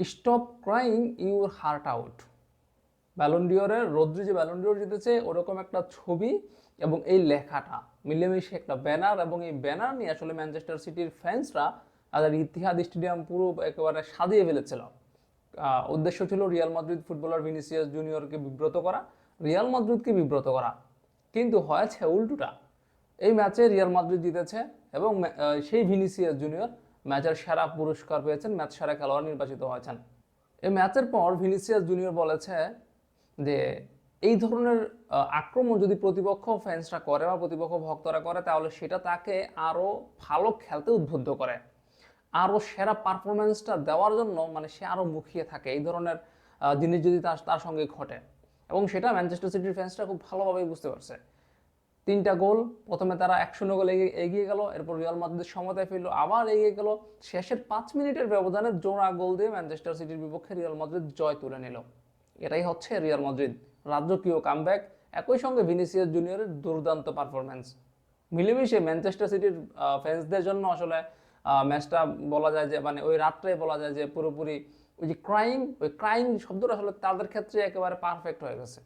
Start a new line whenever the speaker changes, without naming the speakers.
Stop crying your heart out. ব্যালন্ডিওরের Rodri যে Ballon d'Or জিতেছে ওরকম একটা ছবি এবং এই লেখাটা, মিলেমিশে একটা ব্যানার এবং এই ব্যানার নিয়ে আসলে ম্যানচেস্টার সিটির ফ্যান্সরা তাদের ইতিহাদ স্টেডিয়াম পুরো একেবারে সাজিয়ে ফেলেছিল। উদ্দেশ্য ছিল রিয়াল মাদ্রিদ ফুটবলার ভিনিসিয়াস জুনিয়রকে বিব্রত করা, রিয়াল মাদ্রিদকে বিব্রত করা। কিন্তু হয়েছে উল্টোটা। এই ম্যাচে রিয়াল মাদ্রিদ জিতেছে এবং সেই ভিনিসিয়াস জুনিয়র ম্যাচের সেরা পুরস্কার পেয়েছেন, ম্যাচ সেরা খেলোয়াড় নির্বাচিত হয়েছেন। এই ম্যাচের পর ভিনিসিয়াস জুনিয়র বলেছে যে এই ধরনের আক্রমণ যদি প্রতিপক্ষ ফ্যান্সরা করে বা প্রতিপক্ষ ভক্তরা করে, তাহলে সেটা তাকে আরও ভালো খেলতে উদ্বুদ্ধ করে। আরও সেরা পারফরমেন্সটা দেওয়ার জন্য মানে সে আরও মুখিয়ে থাকে। এই ধরনের জিনিস যদি তার তার সঙ্গে ঘটে। এবং সেটা ম্যানচেস্টার সিটির ফ্যান্সরা খুব ভালোভাবেই বুঝতে পারছে। তিনটা গোল, প্রথমে তারা এক শূন্য গোল এগিয়ে গেল, এরপর রিয়াল মাদ্রিদ সমতায় ফিরলো, আবার এগিয়ে গেল। শেষের পাঁচ মিনিটের ব্যবধানে জোড়া গোল দিয়ে ম্যানচেস্টার সিটির বিপক্ষে রিয়াল মাদ্রিদ জয় তুলে নিল। এটাই হচ্ছে রিয়াল মাদ্রিদ। রাজকীয় কামব্যাক একই সঙ্গে ভিনিসিয়াস জুনিয়রের দুর্দান্ত পারফরমেন্স মিলেমিশে ম্যানচেস্টার সিটির ফ্যান্সদের জন্য আসলে ম্যাচটা বলা যায় যে মানে ওই রাত্রে বলা যায় যে, পুরোপুরি ওই যে ক্রাইম ওই ক্রাইম শব্দটা আসলে তাদের ক্ষেত্রে একেবারে পারফেক্ট হয়ে গেছে।